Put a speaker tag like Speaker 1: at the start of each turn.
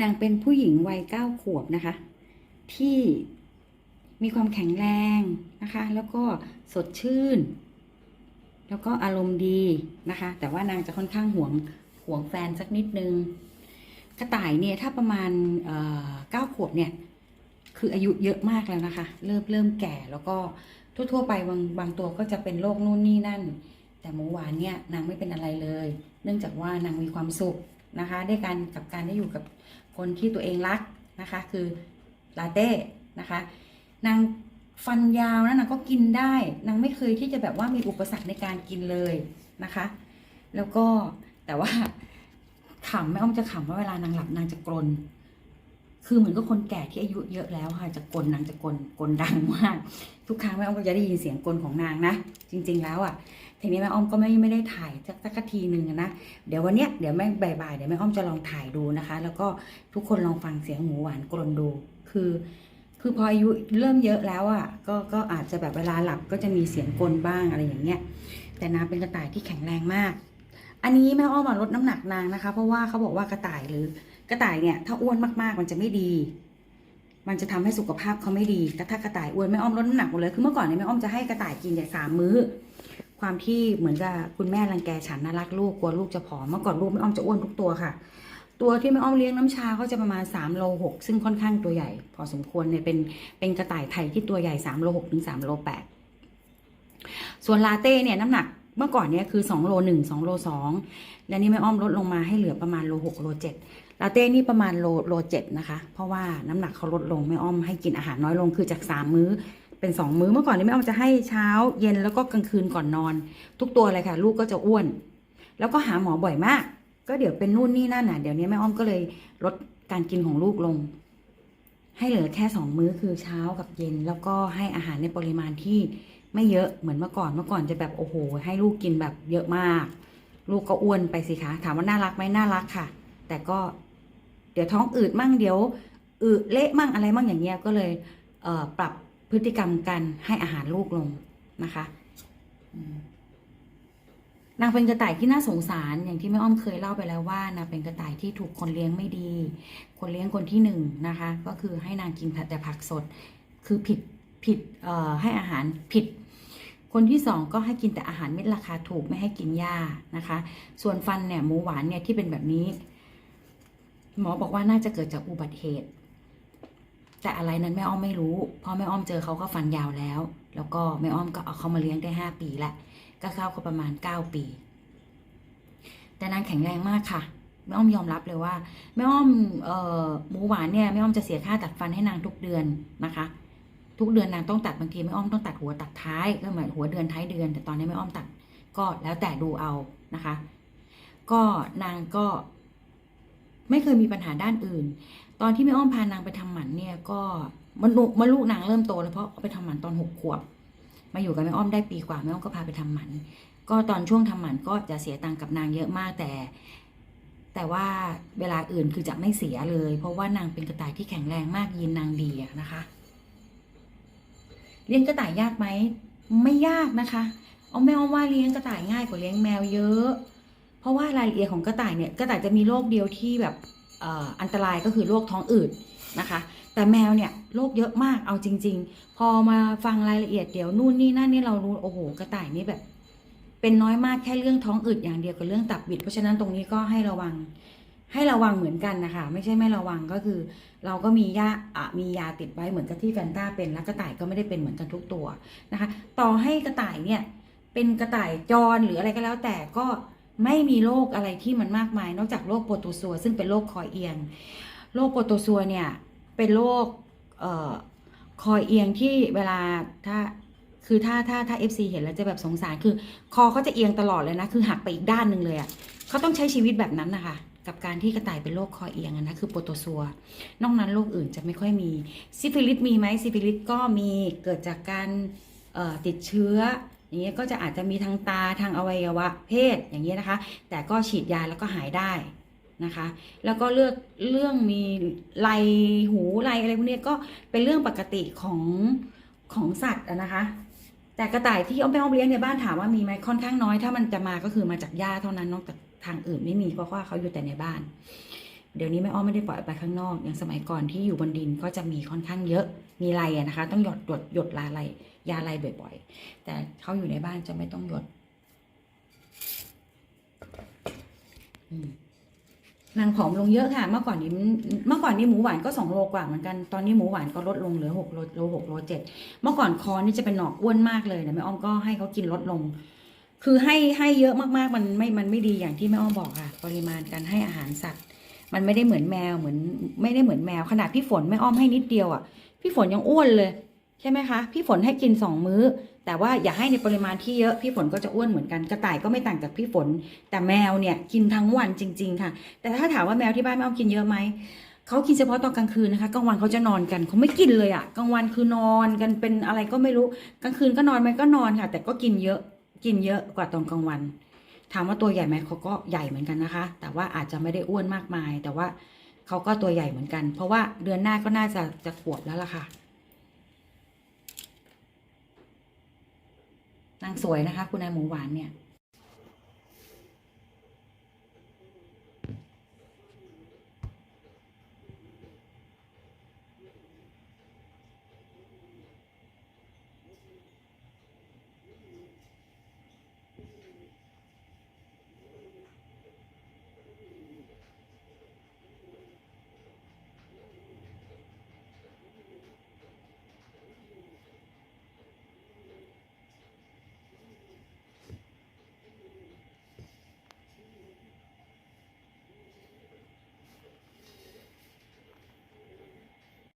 Speaker 1: นางเป็นผู้หญิงวัยเก้าขวบนะคะ ที่มีความแข็งแรงนะคะ แล้วก็สดชื่น แล้วก็อารมณ์ดีนะคะ แต่ว่านางจะค่อนข้างห่วงห่วงแฟนสักนิดนึง กระต่ายเนี่ยถ้าประมาณเก้าขวบเนี่ย คืออายุเยอะมากแล้วนะคะ เริ่มเริ่มแก่แล้วก็ทั่วๆไปบางบางตัวก็จะเป็นโรคนู่นนี่นั่น แต่หมูหวานเนี่ยนางไม่เป็นอะไรเลย เนื่องจากว่านางมีความสุข นะคะด้วยการกับการได้อยู่กับคนที่ตัวเองรักนะคะ คือลาเต้นะคะนางฟันยาวนะนางก็กินได้นางไม่เคยที่จะแบบว่ามีอุปสรรคในการกินเลยนะคะ แล้วก็แต่ว่าขำแม่อ้อมจะขำว่าเวลานางหลับนางจะกรนคือเหมือนกับคนแก่ที่อายุเยอะแล้วค่ะจะกลนนางจะกลนกลนดังมากทุกครั้งแม่อ้อมก็จะได้ยินเสียงกลนของนางนะ จริง ๆ แล้วอะ ทีนี้แม่อ้อมก็ไม่ไม่ได้ถ่ายสักสักทีหนึ่งนะเดี๋ยววันเนี้ยเดี๋ยวแม่บ่ายๆเดี๋ยวแม่อ้อมจะลองถ่ายดูนะคะ แล้วก็ทุกคนลองฟังเสียงหมูหวานกลนดูคือ คือพออายุเริ่มเยอะแล้วอะก็ก็อาจจะแบบเวลาหลับก็จะมีเสียงกลบ้างอะไรอย่างเงี้ยแต่นางเป็นกระต่ายที่แข็งแรงมาก อันนี้แม่อ้อมมาลดน้ำหนักนางนะคะ เพราะว่าเขาบอกว่ากระต่ายหรือกระต่ายเนี่ยถ้าอ้วนมากๆมันจะไม่ดีมันจะทำให้สุขภาพเขาไม่ดี แต่ถ้ากระต่ายอ้วนแม่อ้อมลดน้ำหนักหมดเลย คือเมื่อก่อนเนี่ยแม่อ้อมจะให้กระต่ายกินแต่สามมื้อ ความที่เหมือนกับคุณแม่รังแกฉันน่ารักลูกกลัวลูกจะผอมเมื่อก่อนลูกแม่อ้อมจะอ้วนทุกตัวค่ะ ตัวที่แม่อ้อมเลี้ยงน้ำชาก็จะประมาณ3โล6ซึ่งค่อนข้างตัวใหญ่ พอสมควรเนี่ยเป็นเป็นกระต่ายไทยที่ตัวใหญ่3โล6ถึง3โล8ส่วนลาเต้เนี่ยน้ำหนักเมื่อก่อนเนี่ยคือ2โล1 2โล2แล้วนี่แม่อ้อมลดลงมาให้เหลือประมาณโล6โล7ลาเต้นี่ประมาณโลโล7นะคะ เพราะว่าน้ำหนักเขาลดลงแม่อ้อมให้กินอาหารน้อยลงคือจาก 3 มื้อ เป็น2มื้อเมื่อก่อนนี้แม่อ้อมจะให้เช้าเย็นแล้วก็กลางคืนก่อนนอน ทุกตัวเลยค่ะ ลูกก็จะอ้วน แล้วก็หาหมอบ่อยมาก ก็เดี๋ยวเป็นนู่นนี่นั่นน่ะเดี๋ยวนี้แม่อ้อมก็เลยลดการกินของลูกลง ให้เหลือแค่สองมื้อคือเช้ากับเย็น แล้วก็ให้อาหารในปริมาณที่ไม่เยอะเหมือนเมื่อก่อนเมื่อก่อนจะแบบโอ้โห ให้ลูกกินแบบเยอะมาก ลูกก็อ้วนไปสิคะถามว่าน่ารักไหมน่ารักค่ะ แต่ก็เดี๋ยวท้องอืดมั่งเดี๋ยวอืดเละมั่งอะไรมั่งอย่างเงี้ยก็เลยเปรับ พฤติกรรมการให้อาหารลูกลงนะคะนางเป็นกระต่ายที่น่าสงสารอย่างที่แม่อ้อมเคยเล่าไปแล้วว่านางเป็นกระต่ายที่ถูกคนเลี้ยงไม่ดี คนเลี้ยงคนที่หนึ่งนะคะ ก็คือให้นางกินแต่ผักสด คือผิดผิดเอ่อให้อาหารผิด คนที่สองก็ให้กินแต่อาหารเม็ดราคาถูกไม่ให้กินหญ้านะคะ ส่วนฟันเนี่ยหมูหวานเนี่ยที่เป็นแบบนี้ หมอบอกว่าน่าจะเกิดจากอุบัติเหตุ แต่อะไรนั้นแม่อ้อมไม่รู้ เพราะแม่อ้อมเจอเขาก็ฟันยาวแล้ว แล้วก็แม่อ้อมก็เอาเขามาเลี้ยงได้ห้าปีละก็เข้าก็ประมาณ9ปี แต่นางแข็งแรงมากค่ะแม่อ้อมยอมรับเลยว่าแม่อ้อมเอ่อหมูหวานเนี่ยแม่อ้อมจะเสียค่าตัดฟันให้นางทุกเดือนนะคะ ทุกเดือนนางต้องตัดบางทีแม่อ้อมต้องตัดหัวตัดท้ายก็หมายหัวเดือนท้ายเดือน แต่ตอนนี้แม่อ้อมตัดก็แล้วแต่ดูเอานะคะ ก็นางก็ไม่เคยมีปัญหาด้านอื่น ตอนที่แม่อ้อมพานางไปทำหมันเนี่ยก็มันลูกมันลูกนางเริ่มโตแล้วเพราะไปทำหมันตอนหกขวบ มาอยู่กับแม่อ้อมได้ปีกว่าแม่อ้อมก็พาไปทำหมัน ก็ตอนช่วงทำหมันก็จะเสียตังค์กับนางเยอะมากแต่ แต่ว่าเวลาอื่นคือจะไม่เสียเลย เพราะว่านางเป็นกระต่ายที่แข็งแรงมากยีนนางดีนะคะ เลี้ยงกระต่ายยากไหมไม่ยากนะคะเอาแม่อ้อมว่าเลี้ยงกระต่ายง่ายกว่าเลี้ยงแมวเยอะ เพราะว่ารายละเอียดของกระต่ายเนี่ยกระต่ายจะมีโรคเดียวที่แบบ อันตรายก็คือโรคท้องอืดนะคะ แต่แมวเนี่ยโรคเยอะมากเอาจริง ๆ พอมาฟังรายละเอียดเดี๋ยวนู่นนี่นั่นนี่เรารู้โอ้โหกระต่ายนี่แบบ เป็นน้อยมากแค่เรื่องท้องอืดอย่างเดียวกับเรื่องตับบิดเพราะฉะนั้นตรงนี้ก็ให้ระวังให้ระวังเหมือนกันนะคะ ไม่ใช่ไม่ระวังก็คือ เราก็มียาอะมียาติดไว้เหมือนกับที่แฟนต้าเป็นแล้วกระต่ายก็ไม่ได้เป็นเหมือนกันทุกตัวนะคะ ต่อให้กระต่ายเนี่ยเป็นกระต่ายจรหรืออะไรก็แล้วแต่ก็ ไม่มีโรคอะไรที่มันมากมาย นอกจากโรคโปรโตซัวซึ่งเป็นโรคคอเอียง โรคโปรโตซัวเนี่ยเป็นโรคเอ่อคอเอียงที่เวลาถ้าคือถ้าถ้าถ้า FC เห็นแล้วจะแบบสงสารคือ คอเขาจะเอียงตลอดเลยนะ คือหักไปอีกด้านหนึ่งเลยอะ่ะเขาต้องใช้ชีวิตแบบนั้นนะคะ กับการที่กระต่ายเป็นโรคคอเอียงนะคือโปรโตซัวนอกนั้นโรคอื่นจะไม่ค่อยมีซิฟิลิสมีไหมซิฟิลิสก็มีเกิดจากการติดเชื้อ อย่างเงี้ยก็จะอาจจะมีทางตาทางอวัยวะเพศอย่างเงี้ยนะคะ แต่ก็ฉีดยาแล้วก็หายได้นะคะ แล้วก็เลือกเรื่องมีไรหูไรอะไรพวกนี้ก็เป็นเรื่องปกติของของสัตว์นะคะ แต่กระต่ายที่เอาไปเอาเลี้ยงในบ้านถามว่ามีไหมค่อนข้างน้อย ถ้ามันจะมาก็คือมาจากหญ้าเท่านั้นนอกจากทางอื่นไม่มีเพราะว่าเขาอยู่แต่ในบ้าน เดี๋ยวนี้แม่อ้อมไม่ได้ปล่อยไปข้างนอก อย่างสมัยก่อนที่อยู่บนดินก็จะมีค่อนข้างเยอะ มีไรนะคะ ต้องหยดหยดหยดลาไรยาไรบ่อย ๆ แต่เขาอยู่ในบ้านจะไม่ต้องหยดนางผอมลงเยอะค่ะ เมื่อก่อนนี้เมื่อก่อนนี้หมูหวานก็สองโลกว่าเหมือนกัน ตอนนี้หมูหวานก็ลดลงเหลือหกโลโลหกโลเจ็ดเมื่อก่อนคอนี่จะเป็นหนอกอ้วนมากเลยนะแม่อ้อมก็ให้เขากินลดลง คือให้ให้เยอะมากๆ มันไม่ มันไม่ดีอย่างที่แม่อ้อมบอกค่ะ ปริมาณการให้อาหารสัตว์ มันไม่ได้เหมือนแมวเหมือน ไม่ได้เหมือนแมวขนาดพี่ฝนแม่อ้อมให้นิดเดียวอะ พี่ฝนยังอ้วนเลย ใช่ไหมคะ พี่ฝนให้กินสองมื้อ แต่ว่าอย่าให้ในปริมาณที่เยอะพี่ฝนก็จะอ้วนเหมือนกันกระต่ายก็ไม่ต่างจากพี่ฝน แต่แมวเนี่ยกินทั้งวันจริง ๆ ค่ะ แต่ถ้าถามว่าแมวที่บ้านแม่อ้อมกินเยอะไหมเขากินเฉพาะตอนกลางคืนนะคะกลางวันเขาจะนอนกันเขาไม่กินเลยอะ่ะกลางวันคือนอนกันเป็นอะไรก็ไม่รู้กลางคืนก็นอนมันก็นอนค่ะ แต่ก็กินเยอะกินเยอะกว่าตอนกลางวัน ถามว่าตัวใหญ่ไหมเขาก็ใหญ่เหมือนกันนะคะ แต่ว่าอาจจะไม่ได้อ้วนมากมาย แต่ว่าเขาก็ตัวใหญ่เหมือนกัน เพราะว่าเดือนหน้าก็น่าจะจะขวบแล้วล่ะค่ะนางสวยนะคะ คุณนายหมูหวานเนี่ย